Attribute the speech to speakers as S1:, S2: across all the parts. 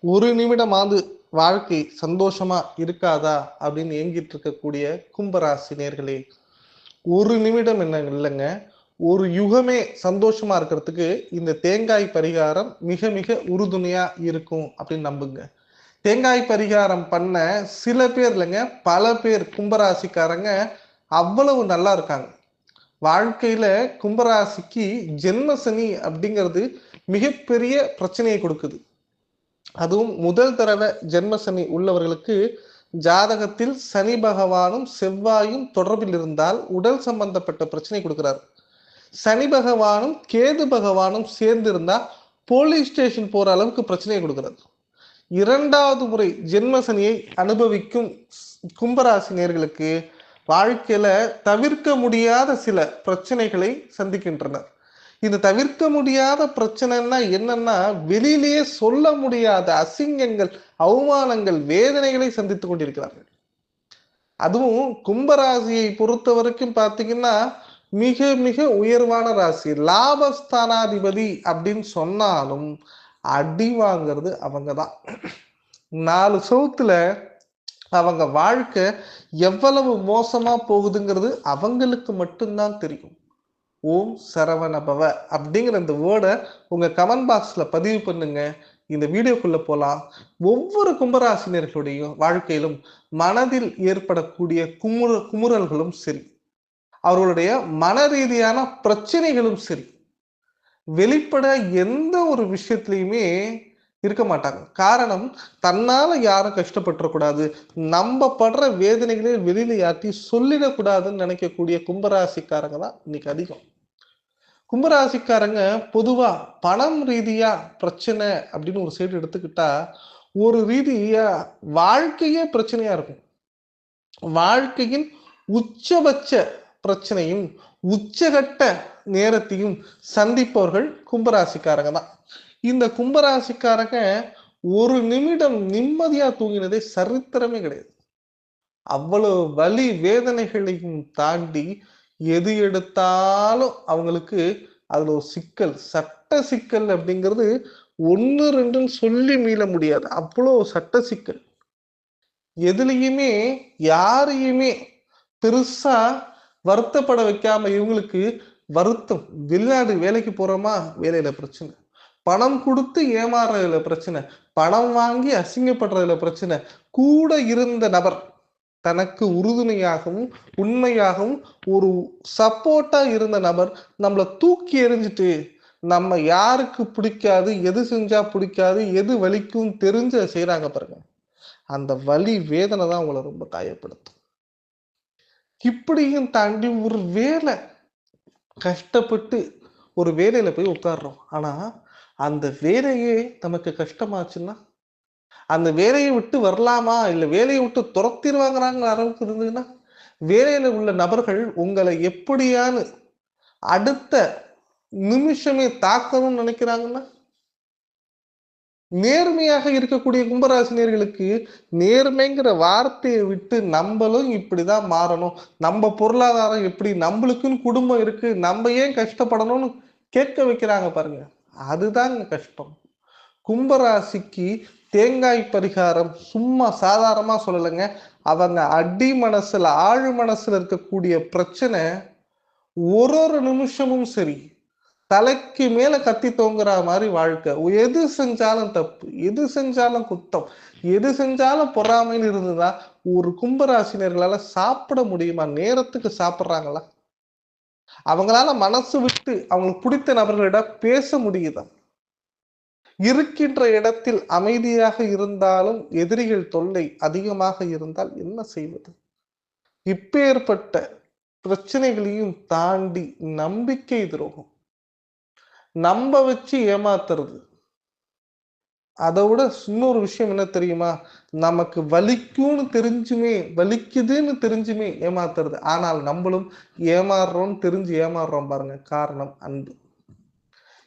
S1: ஒரு நிமிடமாவது வாழ்க்கை சந்தோஷமா இருக்காதா அப்படின்னு ஏங்கிட்டு இருக்கக்கூடிய கும்பராசி நேர்களே ஒரு நிமிடம் என்ன இல்லைங்க. ஒரு யுகமே சந்தோஷமா இருக்கிறதுக்கு இந்த தேங்காய் பரிகாரம் மிக மிக உறுதுணையா இருக்கும் அப்படின்னு நம்புங்க. தேங்காய் பரிகாரம் பண்ண சில பேர் இல்லைங்க பல பேர் கும்பராசிக்காரங்க அவ்வளவு நல்லா இருக்காங்க. வாழ்க்கையில கும்பராசிக்கு ஜென்மசனி அப்படிங்கிறது மிகப்பெரிய பிரச்சனையை கொடுக்குது. அதுவும் முதல் தடவை ஜென்ம சனி உள்ளவர்களுக்கு ஜாதகத்தில் சனி பகவானும் செவ்வாயும் தொடர்பில் இருந்தால் உடல் சம்பந்தப்பட்ட பிரச்சனை கொடுக்கிறார். சனி பகவானும் கேது பகவானும் சேர்ந்து இருந்தால் போலீஸ் ஸ்டேஷன் போற அளவுக்கு பிரச்சனையை கொடுக்கிறது. இரண்டாவது முறை ஜென்ம சனியை அனுபவிக்கும் கும்பராசினியர்களுக்கு வாழ்க்கையில தவிர்க்க முடியாத சில பிரச்சனைகளை சந்திக்கின்றனர். இந்த தவிர்க்க முடியாத பிரச்சனைன்னா என்னன்னா வெளியிலேயே சொல்ல முடியாத அசிங்கங்கள் அவமானங்கள் வேதனைகளை சந்தித்துக் கொண்டிருக்கிறார்கள். அதுவும் கும்பராசியை பொறுத்த வரைக்கும் பார்த்தீங்கன்னா மிக மிக உயர்வான ராசி லாபஸ்தானாதிபதி அப்படின்னு சொன்னாலும் அடி வாங்கிறது அவங்க தான் நாலு சவுத்துல அவங்க வாழ்க்கை எவ்வளவு மோசமா போகுதுங்கிறது அவங்களுக்கு மட்டும்தான் தெரியும். ஓம் சரவணபவ அப்படிங்கிற இந்த வேர்டை உங்கள் கமெண்ட் பாக்ஸில் பதிவு பண்ணுங்க. இந்த வீடியோக்குள்ளே போகலாம் ஒவ்வொரு கும்பராசினியர்களுடைய வாழ்க்கையிலும் மனதில் ஏற்படக்கூடிய குமுற குமுறல்களும் சரி. அவர்களுடைய மன ரீதியான பிரச்சனைகளும் சரி. வெளிப்பட எந்த ஒரு விஷயத்துலையுமே இருக்க மாட்டாங்க. காரணம் தன்னால யாரும் கஷ்டப்பட்டுறக்கூடாது. நம்ம படுற வேதனைகளே வெளியில யார்ட்டையும் சொல்லிடக்கூடாதுன்னு நினைக்கக்கூடிய கும்பராசிக்காரங்க தான் இன்னைக்கு அதிகம். கும்பராசிக்காரங்க பொதுவா பணம் ரீதியா பிரச்சனை அப்படின்னு ஒரு சைடு எடுத்துக்கிட்டா ஒரு ரீதியா வாழ்க்கையே பிரச்சனையா இருக்கும். வாழ்க்கையின் உச்சபட்ச பிரச்சனையும் உச்சகட்ட நேரத்தையும் சந்திப்பவர்கள் கும்பராசிக்காரங்க தான். இந்த கும்பராசிக்காரங்க ஒரு நிமிடம் நிம்மதியா தூங்கினதே சரித்திரமே கிடையாது. அவ்வளவு வலி வேதனைகளையும் தாண்டி எது எடுத்தாலும் அவங்களுக்கு அதுல ஒரு சிக்கல் சட்ட சிக்கல் அப்படிங்கிறது ஒன்று ரெண்டுன்னு சொல்லி மீள முடியாது. அவ்வளோ சட்ட சிக்கல். எதுலையுமே யாரையுமே பெருசா வருத்தப்பட வைக்காம இவங்களுக்கு வருத்தம். வெளிநாடு வேலைக்கு போறோமா? வேலையில பிரச்சனை. பணம் கொடுத்து ஏமாறுறதுல பிரச்சனை. பணம் வாங்கி அசிங்கப்படுறதுல பிரச்சனை. கூட இருந்த நபர் தனக்கு உறுதுணையாகவும் உண்மையாகவும் ஒரு சப்போர்ட்டா இருந்த நபர் நம்மளை தூக்கி எறிஞ்சிட்டு நம்ம யாருக்கு பிடிக்காது எது செஞ்சா பிடிக்காது எது வலிக்கும் தெரிஞ்சு செய்யறாங்க பாருங்க. அந்த வலி வேதனை தான் உங்களை ரொம்ப காயப்படுத்தும். இப்படியும் தாண்டி ஒரு வேலை கஷ்டப்பட்டு ஒரு வேலையில போய் உட்காடுறோம் ஆனா அந்த வேலையே நமக்கு கஷ்டமாச்சுன்னா அந்த வேலையை விட்டு வரலாமா? இல்லை வேலையை விட்டு துரத்திடுவாங்கிறாங்கிற அளவுக்கு இருந்ததுன்னா வேலையில உள்ள நபர்கள் உங்களை எப்படியான்னு அடுத்த நிமிஷமே தாக்கணும்னு நினைக்கிறாங்கன்னா நேர்மையாக இருக்கக்கூடிய கும்பராசினியர்களுக்கு நேர்மைங்கிற வார்த்தையை விட்டு நம்மளும் இப்படிதான் மாறணும். நம்ம பொருளாதாரம் எப்படி? நம்மளுக்குன்னு குடும்பம் இருக்கு. நம்ம ஏன் கஷ்டப்படணும்னு கேட்க வைக்கிறாங்க பாருங்க. அதுதாங்க கஷ்டம். கும்பராசிக்கு தேங்காய் பரிகாரம் சும்மா சாதாரணமாக சொல்லலைங்க. அவங்க அடி மனசில் ஆழ் மனசில் இருக்கக்கூடிய பிரச்சனை ஒரு ஒரு நிமிஷமும் சரி. தலைக்கு மேலே கத்தி தோங்குற மாதிரி வாழ்க்கை. எது செஞ்சாலும் தப்பு எது செஞ்சாலும் குத்தம் எது செஞ்சாலும் பொறாமைன்னு இருந்ததா ஒரு கும்பராசினியர்களால் சாப்பிட முடியுமா? நேரத்துக்கு சாப்பிட்றாங்களா? அவங்களால மனசு விட்டு அவங்களுக்கு பிடித்த நபர்களிடம் பேச முடியுதா? இருக்கின்ற இடத்தில் அமைதியாக இருந்தாலும் எதிரிகள் தொல்லை அதிகமாக இருந்தால் என்ன செய்வது? இப்பேற்பட்ட பிரச்சனைகளையும் தாண்டி நம்பிக்கை துரோகம். நம்ப வச்சு ஏமாத்துறது. அதை விட இன்னொரு விஷயம் என்ன தெரியுமா? நமக்கு வலிக்கும்னு தெரிஞ்சுமே வலிக்குதுன்னு தெரிஞ்சுமே ஏமாத்துறது. ஆனால் நம்மளும் ஏமாறுறோம்னு தெரிஞ்சு ஏமாறுறோம் பாருங்க. காரணம் அன்பு.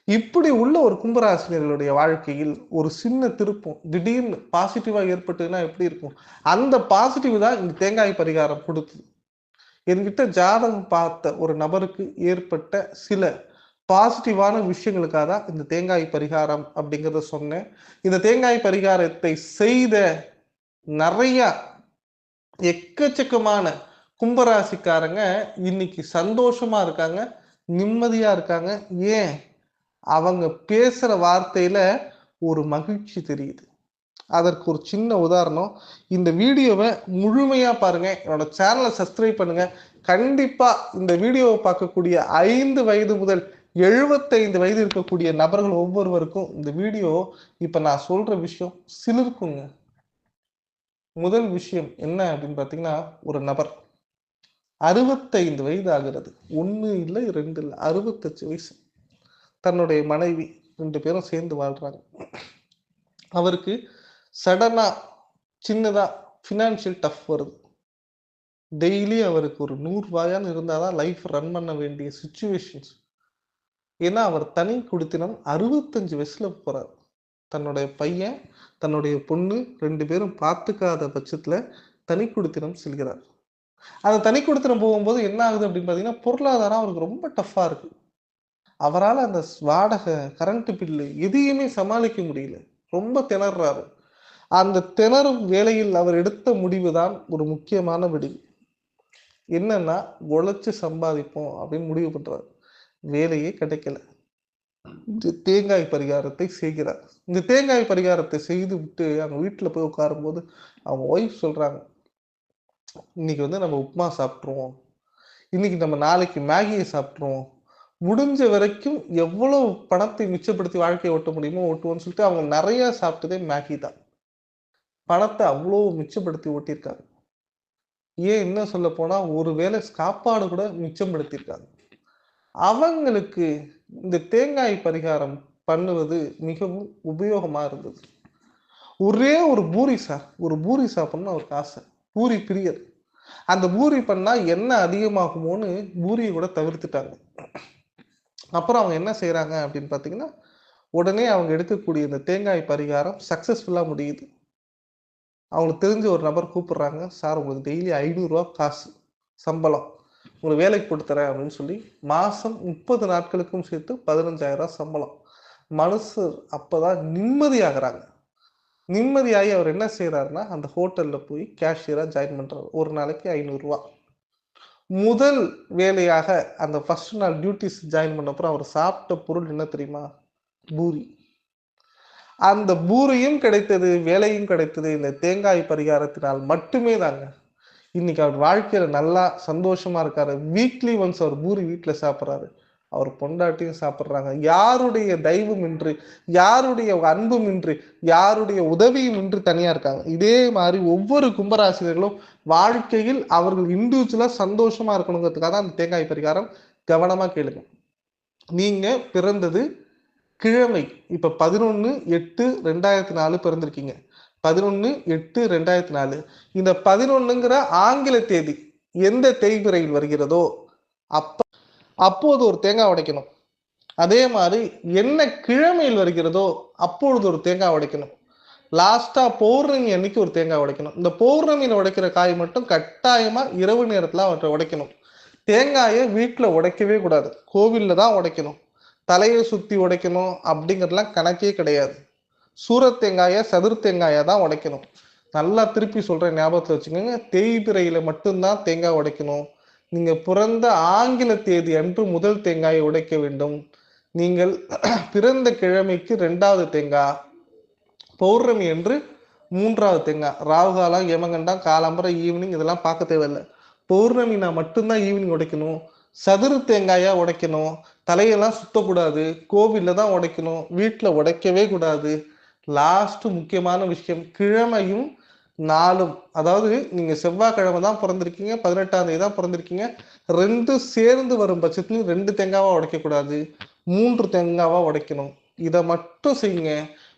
S1: இப்படி உள்ள ஒரு கும்பராசினியர்களுடைய வாழ்க்கையில் ஒரு சின்ன திருப்பம் திடீர்னு பாசிட்டிவா ஏற்பட்டுதுன்னா எப்படி இருக்கும்? அந்த பாசிட்டிவ் தான் இந்த தேங்காய் பரிகாரம் கொடுத்தது. என்கிட்ட ஜாதகம் பார்த்த ஒரு நபருக்கு ஏற்பட்ட சில பாசிட்டிவான விஷயங்களுக்காக தான் இந்த தேங்காய் பரிகாரம் அப்படிங்கிறத சொன்னேன். இந்த தேங்காய் பரிகாரத்தை செய்த நிறைய எக்கச்சக்கமான கும்பராசிக்காரங்க இன்னைக்கு சந்தோஷமா இருக்காங்க நிம்மதியா இருக்காங்க. ஏன்? அவங்க பேசுற வார்த்தையில ஒரு மகிழ்ச்சி தெரியுது. அதற்கு ஒரு சின்ன உதாரணம் இந்த வீடியோவை முழுமையா பாருங்க. என்னோட சேனலை சப்ஸ்கிரைப் பண்ணுங்க. கண்டிப்பா இந்த வீடியோவை பார்க்கக்கூடிய ஐந்து வயது முதல் எழுபத்தைந்து வயது இருக்கக்கூடிய நபர்கள் ஒவ்வொருவருக்கும் இந்த வீடியோ இப்ப நான் சொல்ற விஷயம் சிலிர்க்குங்க. முதல் விஷயம் என்ன அப்படின்னு பாத்தீங்கன்னா ஒரு நபர் அறுபத்தைந்து வயது ஆகிறது. ஒண்ணு இல்லை ரெண்டு இல்லை அறுபத்தஞ்சு வயசு. தன்னுடைய மனைவி ரெண்டு பேரும் சேர்ந்து வாழ்றாங்க. அவருக்கு சடனா சின்னதா ஃபினான்ஷியல் டஃப் வருது. டெய்லி அவருக்கு ஒரு நூறு ரூபாயான்னு இருந்தாதான் லைஃப் ரன் பண்ண வேண்டிய சுச்சுவேஷன்ஸ் ஏன்னா அவர் தனி குடித்தினம் அறுபத்தஞ்சு வயசுல போறார். தன்னுடைய பையன் தன்னுடைய பொண்ணு ரெண்டு பேரும் பார்த்துக்காத பட்சத்துல தனி குடித்தினம் செல்கிறார். அந்த தனி குடித்தினம் போகும்போது என்ன ஆகுது அப்படின்னு பாத்தீங்கன்னா பொருளாதாரம் அவருக்கு ரொம்ப டஃப்பா இருக்கு. அவரால் அந்த வாடகை கரண்ட் பில்லு எதையுமே சமாளிக்க முடியல. ரொம்ப திணறாரு. அந்த திணறும் வேலையில் அவர் எடுத்த முடிவு தான் ஒரு முக்கியமான முடிவு என்னன்னா உழைச்சி சம்பாதிப்போம் அப்படின்னு முடிவு பண்றாரு. வேலையே கிடைக்கல. இந்த தேங்காய் பரிகாரத்தை செய்கிறார். இந்த தேங்காய் பரிகாரத்தை செய்து விட்டு அவங்க வீட்டுல போய் உட்காரும் போது அவங்க ஒய்ஃப் சொல்றாங்க இன்னைக்கு வந்து நம்ம உப்புமா சாப்பிட்ருவோம் இன்னைக்கு நம்ம நாளைக்கு மேகியை சாப்பிட்ருவோம் முடிஞ்ச வரைக்கும் எவ்வளவு பணத்தை மிச்சப்படுத்தி வாழ்க்கையை ஓட்ட முடியுமோ ஓட்டுவோம்னு சொல்லிட்டு அவங்க நிறைய சாப்பிட்டதே மேகி தான். பணத்தை அவ்வளோ மிச்சப்படுத்தி ஓட்டியிருக்காங்க. ஏன் என்ன சொல்ல போனா ஒரு வேளை சாப்பாடு கூட மிச்சப்படுத்தியிருக்காங்க. அவங்களுக்கு இந்த தேங்காய் பரிகாரம் பண்ணுவது மிகவும் உபயோகமாக இருந்தது. ஒரே ஒரு பூரி சார் ஒரு பூரி சாப்பிடணும்னு அவருக்கு ஆசை. பூரி பிரியர். அந்த பூரி பண்ணால் என்ன அதிகமாகுமோன்னு பூரியை கூட தவிர்த்துட்டாங்க. அப்புறம் அவங்க என்ன செய்கிறாங்க அப்படின்னு பார்த்தீங்கன்னா உடனே அவங்க எடுக்கக்கூடிய இந்த தேங்காய் பரிகாரம் சக்ஸஸ்ஃபுல்லாக முடியுது. அவங்களுக்கு தெரிஞ்ச ஒரு நபர் கூப்பிடுறாங்க சார் உங்களுக்கு டெய்லி ஐநூறுரூவா காசு சம்பளம். உங்களுக்கு வேலைக்கு போட்டு தரேன் அப்படின்னு சொல்லி மாதம் முப்பது நாட்களுக்கும் சேர்த்து பதினஞ்சாயிரம் சம்பளம். மனுஷர் அப்போதான் நிம்மதியாகிறாங்க. நிம்மதியாகி அவர் என்ன செய்கிறாருன்னா அந்த ஹோட்டலில் போய் கேஷியராக ஜாயின் பண்ணுறாரு ஒரு நாளைக்கு ஐநூறுரூவா முதல் வேலையாக அந்த ஃபர்ஸ்ட் நாள் டியூட்டிஸ் ஜாயின் பண்ண அப்புறம் அவர் சாப்பிட்ட பொருள் என்ன தெரியுமா? பூரி. அந்த பூரியும் கிடைத்தது வேலையும் கிடைத்தது இந்த தேங்காய் பரிகாரத்தினால் மட்டுமே தாங்க இன்னைக்கு அவர் வாழ்க்கையில நல்லா சந்தோஷமா இருக்காரு. வீக்லி ஒன்ஸ் அவர் பூரி வீட்டுல சாப்பிட்றாரு. அவர் பொண்டாட்டியும் சாப்பிட்றாங்க. யாருடைய தெய்வம் இன்று யாருடைய அன்பும் இன்றி யாருடைய உதவியும் இன்றி தனியா இருக்காங்க. இதே மாதிரி ஒவ்வொரு கும்பராசிரியர்களும் வாழ்க்கையில் அவர்கள் இண்டிவிஜுவலா சந்தோஷமா இருக்கணுங்கிறதுக்காக தான் அந்த தேங்காய் பரிகாரம் கவனமா கேளுங்க. நீங்க பிறந்தது கிழமை. இப்ப பதினொன்னு எட்டு ரெண்டாயிரத்தி நாலு பிறந்திருக்கீங்க. பதினொன்று எட்டு ரெண்டாயிரத்தி நாலு. இந்த பதினொன்னுங்கிற ஆங்கில தேதி எந்த தேய்பிறையில் வருகிறதோ அப்ப அப்போது ஒரு தேங்காய் உடைக்கணும். அதே மாதிரி என்ன கிழமையில் வருகிறதோ அப்பொழுது ஒரு தேங்காய் உடைக்கணும். லாஸ்டா பௌர்ணமி அன்னைக்கு ஒரு தேங்காய் உடைக்கணும். இந்த பௌர்ணமியில் உடைக்கிற காய் மட்டும் கட்டாயமா இரவு நேரத்துல அவற்றை உடைக்கணும். தேங்காயை வீட்டில் உடைக்கவே கூடாது. கோவிலில் தான் உடைக்கணும். தலையை சுற்றி உடைக்கணும் அப்படிங்கிறதுலாம் கணக்கே கிடையாது. சூரத் தேங்காயை சதுர் தேங்காயை தான் உடைக்கணும். நல்லா திருப்பி சொல்கிற ஞாபகத்தில் வச்சுக்கோங்க. தேய்பிரையில் மட்டும்தான் தேங்காய் உடைக்கணும். நீங்கள் பிறந்த ஆங்கில தேதி அன்று முதல் தேங்காயை உடைக்க வேண்டும். நீங்கள் பிறந்த கிழமைக்கு ரெண்டாவது தேங்காய் பௌர்ணமி என்று மூன்றாவது தேங்காய். ராகுகாலம் யமகண்டம் காலம்பரம் ஈவினிங் இதெல்லாம் பார்க்க தேவையில்லை. பௌர்ணமினா மட்டும்தான் ஈவினிங் உடைக்கணும். சதுரு தேங்காயாக உடைக்கணும். தலையெல்லாம் சுத்தக்கூடாது. கோவிலில் தான் உடைக்கணும். வீட்டில் உடைக்கவே கூடாது. லாஸ்ட் முக்கியமான விஷயம் கிழமையும் நாளும். அதாவது நீங்க செவ்வாய்க்கிழமை தான் பிறந்திருக்கீங்க பதினெட்டாம் தேதி தான் பிறந்திருக்கீங்க. ரெண்டு சேர்ந்து வரும் பட்சத்துலையும் ரெண்டு தேங்காவா உடைக்கக்கூடாது. மூன்று தேங்காவா உடைக்கணும். இதை மட்டும் செய்யுங்க.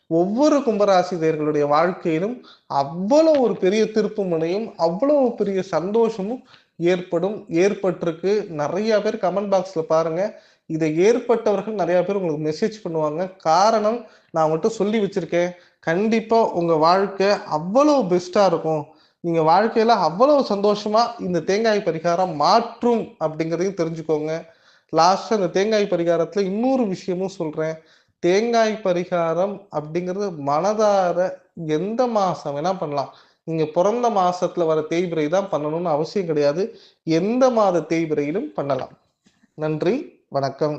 S1: ஒவ்வொரு கும்பராசிரியர்களுடைய வாழ்க்கையிலும் அவ்வளோ ஒரு பெரிய திருப்பு முனையும் அவ்வளோ பெரிய சந்தோஷமும் ஏற்படும் ஏற்பட்டிருக்கு. நிறைய பேர் கமெண்ட் பாக்ஸ்ல பாருங்க. இதை ஏற்பட்டவர்கள் நிறைய பேர் உங்களுக்கு மெசேஜ் பண்ணுவாங்க. காரணம் நான் உங்கள்கிட்ட சொல்லி வச்சிருக்கேன். கண்டிப்பா உங்க வாழ்க்கை அவ்வளோ பெஸ்டா இருக்கும். நீங்க வாழ்க்கையில அவ்வளவு சந்தோஷமா இந்த தேங்காய் பரிகாரம் மாற்றும் அப்படிங்கிறதையும் தெரிஞ்சுக்கோங்க. லாஸ்ட் அந்த தேங்காய் பரிகாரத்துல இன்னொரு விஷயமும் சொல்றேன். தேங்காய் பரிகாரம் அப்படிங்கிறது மனதார எந்த மாசம் வேணா பண்ணலாம். நீங்க பிறந்த மாசத்துல வர தேய்பிரை தான் பண்ணணும்னு அவசியம் கிடையாது. எந்த மாத தேய்பிரையிலும் பண்ணலாம். நன்றி. வணக்கம்.